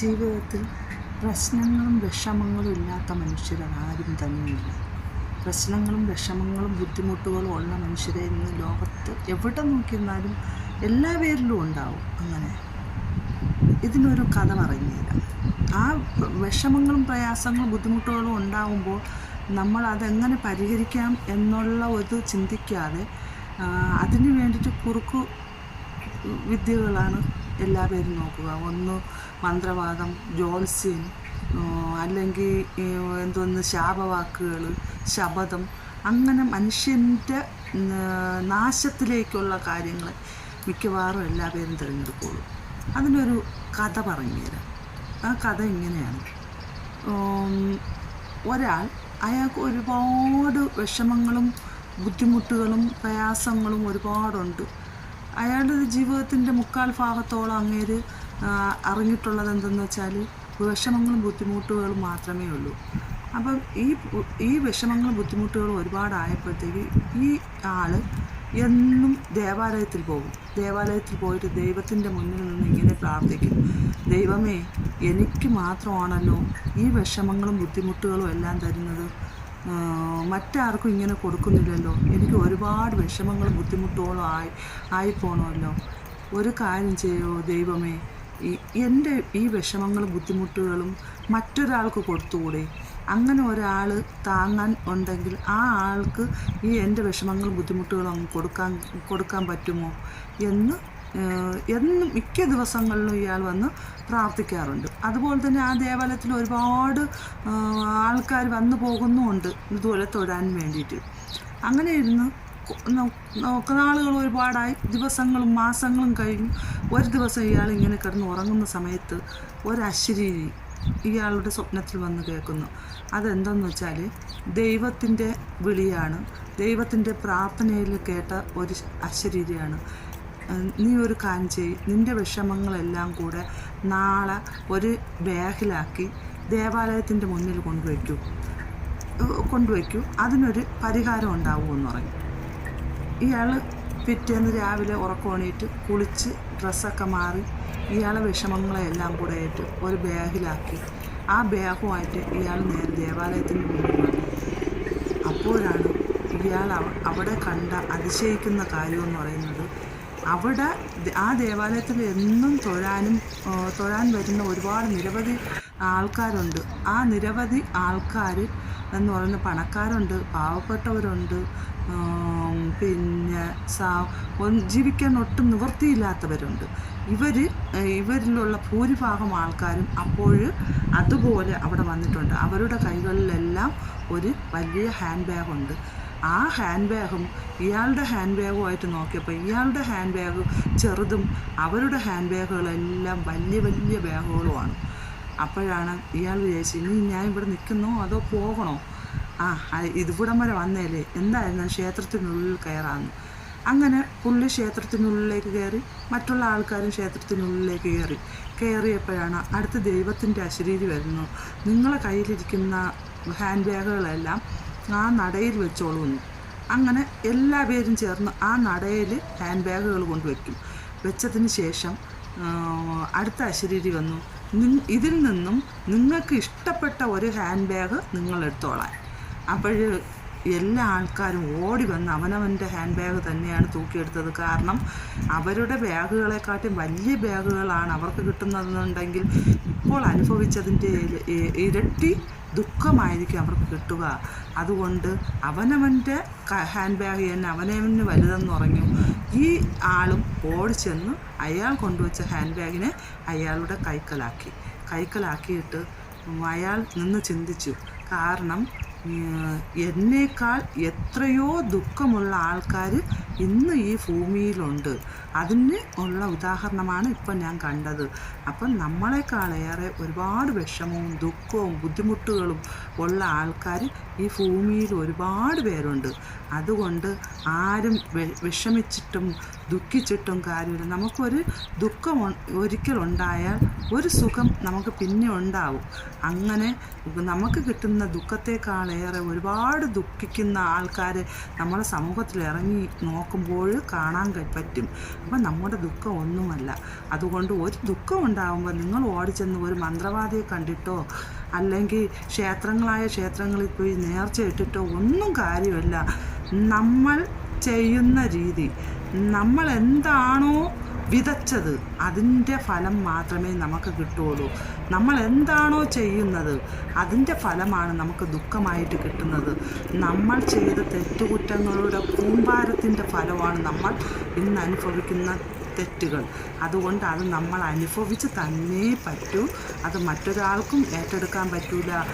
ജീവിതത്തിൽ പ്രശ്നങ്ങളും വിഷമങ്ങളും ഇല്ലാത്ത മനുഷ്യരാരും തന്നെയില്ല. പ്രശ്നങ്ങളും വിഷമങ്ങളും ബുദ്ധിമുട്ടുകളും ഉള്ള മനുഷ്യരെ ഇന്ന് ലോകത്ത് എവിടെ നോക്കിയിരുന്നാലും എല്ലാ പേരിലും ഉണ്ടാവും അങ്ങനെ. ഇതിനൊരു കഥ പറഞ്ഞുതരാം. ആ വിഷമങ്ങളും പ്രയാസങ്ങളും ബുദ്ധിമുട്ടുകളും ഉണ്ടാകുമ്പോൾ നമ്മൾ അതെങ്ങനെ പരിഹരിക്കാം എന്നുള്ള ഒരു ചിന്തിക്കാതെ അതിന് വേണ്ടിയിട്ട് കുറുക്കു വിദ്യകളാണ് എല്ലാ പേരും നോക്കുക. ഒന്ന് മന്ത്രവാദം ജ്യോത്സ്യം അല്ലെങ്കിൽ എന്തോന്ന് ശാപവാക്കുകൾ ശപഥം അങ്ങനെ മനുഷ്യന്റെ നാശത്തിലേക്കുള്ള കാര്യങ്ങൾ മിക്കവാറും എല്ലാ പേരും തിരഞ്ഞെടുക്കുള്ളൂ അതിനൊരു കഥ പറഞ്ഞുതരാം ആ കഥ ഇങ്ങനെയാണ്. ഒരാൾ അയാൾക്ക് ഒരുപാട് വിഷമങ്ങളും ബുദ്ധിമുട്ടുകളും പ്രയാസങ്ങളും ഒരുപാടുണ്ട്. അയാളുടെ ജീവിതത്തിന്റെ മുക്കാൽ ഭാഗത്തോളം അങ്ങേര് അറിഞ്ഞിട്ടുള്ളത് എന്തെന്ന് വെച്ചാൽ വിഷമങ്ങളും ബുദ്ധിമുട്ടുകളും മാത്രമേ ഉള്ളൂ. അപ്പം ഈ ഈ വിഷമങ്ങളും ബുദ്ധിമുട്ടുകളും ഒരുപാടായപ്പോഴത്തേക്ക് ഈ ആൾ എന്നും ദേവാലയത്തിൽ പോകും. ദേവാലയത്തിൽ പോയിട്ട് ദൈവത്തിന്റെ മുന്നിൽ നിന്ന് ഇങ്ങനെ പ്രാർത്ഥിക്കും. ദൈവമേ എനിക്ക് മാത്രമാണല്ലോ ഈ വിഷമങ്ങളും ബുദ്ധിമുട്ടുകളും എല്ലാം തരുന്നത്. മറ്റാർക്കും ഇങ്ങനെ കൊടുക്കുന്നില്ലല്ലോ. എനിക്ക് ഒരുപാട് വിഷമങ്ങളും ബുദ്ധിമുട്ടുകളും ആയി ആയിപ്പോണമല്ലോ ഒരു കാര്യം ചെയ്യോ ദൈവമേ. എന്റെ ഈ വിഷമങ്ങളും ബുദ്ധിമുട്ടുകളും മറ്റൊരാൾക്ക് കൊടുത്തുകൂടെ? അങ്ങനെ ഒരാൾ താങ്ങാൻ ഉണ്ടെങ്കിൽ ആ ആൾക്ക് ഈ എന്റെ വിഷമങ്ങളും ബുദ്ധിമുട്ടുകളും കൊടുക്കാൻ കൊടുക്കാൻ പറ്റുമോ എന്ന് എന്നും മിക്ക ദിവസങ്ങളിലും ഇയാൾ വന്ന് പ്രാർത്ഥിക്കാറുണ്ട്. അതുപോലെ തന്നെ ആ ദേവാലയത്തിൽ ഒരുപാട് ആൾക്കാർ വന്നു പോകുന്നുമുണ്ട് ഇതുപോലെ തൊഴാൻ വേണ്ടിയിട്ട്. അങ്ങനെ ഇരുന്ന് നാളുകൾ ഒരുപാടായി. ദിവസങ്ങളും മാസങ്ങളും കഴിഞ്ഞു ഒരു ദിവസം ഇയാൾ ഇങ്ങനെ കിടന്ന് ഉറങ്ങുന്ന സമയത്ത് ഒരശരീരി ഇയാളുടെ സ്വപ്നത്തിൽ വന്ന് കേൾക്കുന്നു. അതെന്തെന്ന് വെച്ചാൽ ദൈവത്തിന്റെ വിളിയാണ്. ദൈവത്തിന്റെ പ്രാർത്ഥനയിൽ കേട്ട ഒരു അശരീരിയാണ് നീ ഒരു കാര്യം ചെയ് നിന്റെ വിഷമങ്ങളെല്ലാം കൂടെ നാളെ ഒരു ബാഗിലാക്കി ദേവാലയത്തിന്റെ മുന്നിൽ കൊണ്ടുവയ്ക്കൂ. കൊണ്ടുവയ്ക്കൂ. അതിനൊരു പരിഹാരം ഉണ്ടാവുമെന്ന് പറഞ്ഞു. ഇയാൾ പിറ്റേന്ന് രാവിലെ ഉറക്കമണിയിട്ട് കുളിച്ച് ഡ്രസ്സൊക്കെ മാറി ഇയാളെ വിഷമങ്ങളെല്ലാം കൂടെ ആയിട്ട് ഒരു ബാഗിലാക്കി. ആ ബാഗുമായിട്ട് ഇയാൾ നേരെ ദേവാലയത്തിന്റെ മുന്നിൽ വന്നു. അപ്പോഴാണ് ഇയാൾ അവിടെ കണ്ട അതിശയിക്കുന്ന കാര്യമെന്ന് പറയുന്നത് അവിടെ ആ ദേവാലയത്തിൽ എന്നും തൊഴാനും തൊഴാൻ വരുന്ന ഒരുപാട് നിരവധി ആൾക്കാരുണ്ട്. ആ നിരവധി ആൾക്കാർ എന്ന് പറയുന്ന പണക്കാരുണ്ട് പാവപ്പെട്ടവരുണ്ട് പിന്നെ സാ ജീവിക്കാൻ ഒട്ടും നിവൃത്തിയില്ലാത്തവരുണ്ട്. ഇവർ ഇവരിലുള്ള ഭൂരിഭാഗം ആൾക്കാരും അപ്പോൾ അതുപോലെ അവിടെ വന്നിട്ടുണ്ട്. അവരുടെ കൈകളിലെല്ലാം ഒരു വലിയ ഹാൻഡ് ബാഗുണ്ട്. ആ ഹാൻഡ് ബാഗും ഇയാളുടെ ഹാൻഡ് ബാഗുമായിട്ട് നോക്കിയപ്പോൾ ഇയാളുടെ ഹാൻഡ് ബാഗ് ചെറുതും അവരുടെ ഹാൻഡ് ബാഗുകളെല്ലാം വലിയ വലിയ ബാഗുകളുമാണ് അപ്പോഴാണ് ഇയാൾ വിചാരിച്ചത് ഇനി ഞാൻ ഇവിടെ നിൽക്കുന്നോ അതോ പോകണോ? ആ ഇതിവിടം വരെ വന്നേലേ എന്തായിരുന്നു ക്ഷേത്രത്തിനുള്ളിൽ കയറാമെന്ന് അങ്ങനെ പുള്ളി ക്ഷേത്രത്തിനുള്ളിലേക്ക് കയറി മറ്റുള്ള ആൾക്കാരും ക്ഷേത്രത്തിനുള്ളിലേക്ക് കയറി. കയറിയപ്പോഴാണ് അടുത്ത ദൈവത്തിന്റെ അശരീരി വരുന്നു. നിങ്ങളെ കയ്യിലിരിക്കുന്ന ഹാൻഡ് ബാഗുകളെല്ലാം ആ നടയിൽ വെച്ചോളൂന്ന് അങ്ങനെ എല്ലാ പേരും ചേർന്ന് ആ നടയിൽ ഹാൻഡ് ബാഗുകൾ കൊണ്ട് വയ്ക്കും വെച്ചതിന് ശേഷം അടുത്ത അശരീരി വന്നു. ഇതിൽ നിന്നും നിങ്ങൾക്ക് ഇഷ്ടപ്പെട്ട ഒരു ഹാൻഡ് ബാഗ് നിങ്ങൾ എടുത്തോളാൻ അപ്പോൾ എല്ലാ ആൾക്കാരും ഓടി വന്ന് അവനവന്റെ ഹാൻഡ് ബാഗ് തന്നെയാണ് തൂക്കിയെടുത്തത്. കാരണം അവരുടെ ബാഗുകളെക്കാട്ടും വലിയ ബാഗുകളാണ് അവർക്ക് കിട്ടുന്നതെന്നുണ്ടെങ്കിൽ ഇപ്പോൾ അനുഭവിച്ചതിന്റെ ഇരട്ടി ദുഃഖമായിരിക്കും അവർക്ക് കിട്ടുക. അതുകൊണ്ട് അവനവന്റെ ഹാൻഡ് ബാഗ് തന്നെ അവനവന് വലുതെന്ന് പറഞ്ഞു. ഈ ആളും ഓടിച്ചെന്ന് അയാൾ കൊണ്ടുവച്ച ഹാൻഡ് ബാഗിനെ അയാളുടെ കൈക്കലാക്കി. കൈക്കലാക്കിയിട്ട് അയാൾ നിന്ന് ചിന്തിച്ചു. കാരണം എന്നേക്കാൾ എത്രയോ ദുഃഖമുള്ള ആൾക്കാർ ഇന്ന് ഈ ഭൂമിയിലുണ്ട്. അതിന് ഉള്ള ഉദാഹരണമാണ് ഇപ്പം ഞാൻ കണ്ടത്. അപ്പം നമ്മളെക്കാളേറെ ഒരുപാട് വിഷമവും ദുഃഖവും ബുദ്ധിമുട്ടുകളും ഉള്ള ആൾക്കാർ ഈ ഭൂമിയിൽ ഒരുപാട് പേരുണ്ട്. അതുകൊണ്ട് ആരും വിഷമിച്ചിട്ടും ദുഃഖിച്ചിട്ടും കാര്യമില്ല. നമുക്കൊരു ദുഃഖം ഒരിക്കൽ ഒരിക്കലുണ്ടായാൽ ഒരു സുഖം നമുക്ക് പിന്നെ ഉണ്ടാവും. അങ്ങനെ നമുക്ക് കിട്ടുന്ന ദുഃഖത്തെക്കാളേറെ ഒരുപാട് ദുഃഖിക്കുന്ന ആൾക്കാർ നമ്മുടെ സമൂഹത്തിൽ ഇറങ്ങി നോക്കുമ്പോൾ കാണാൻ പറ്റും. അപ്പം നമ്മുടെ ദുഃഖം ഒന്നുമല്ല. അതുകൊണ്ട് ഒരു ദുഃഖം ഉണ്ടാകുമ്പോൾ നിങ്ങൾ ഓടിച്ചെന്ന് ഒരു മന്ത്രവാദിയെ കണ്ടിട്ടോ അല്ലെങ്കിൽ ക്ഷേത്രങ്ങളായ ക്ഷേത്രങ്ങളിൽ പോയി നേർച്ച ഇട്ടിട്ടോ ഒന്നും കാര്യമില്ല. നമ്മൾ ചെയ്യുന്ന രീതി നമ്മൾ എന്താണോ വിതച്ചത് അതിന്റെ ഫലം മാത്രമേ നമുക്ക് കിട്ടുകയുള്ളൂ. നമ്മൾ എന്താണോ ചെയ്യുന്നത് അതിന്റെ ഫലമാണ് നമുക്ക് ദുഃഖമായിട്ട് കിട്ടുന്നത്. നമ്മൾ ചെയ്ത തെറ്റുകുറ്റങ്ങളുടെ കൂമ്പാരത്തിന്റെ ഫലമാണ് നമ്മൾ ഇന്ന് അനുഭവിക്കുന്ന തെറ്റുകൾ. അതുകൊണ്ട് അത് നമ്മൾ അനുഭവിച്ച് തന്നെ പറ്റൂ. അത് മറ്റൊരാൾക്കും ഏറ്റെടുക്കാൻ പറ്റൂല.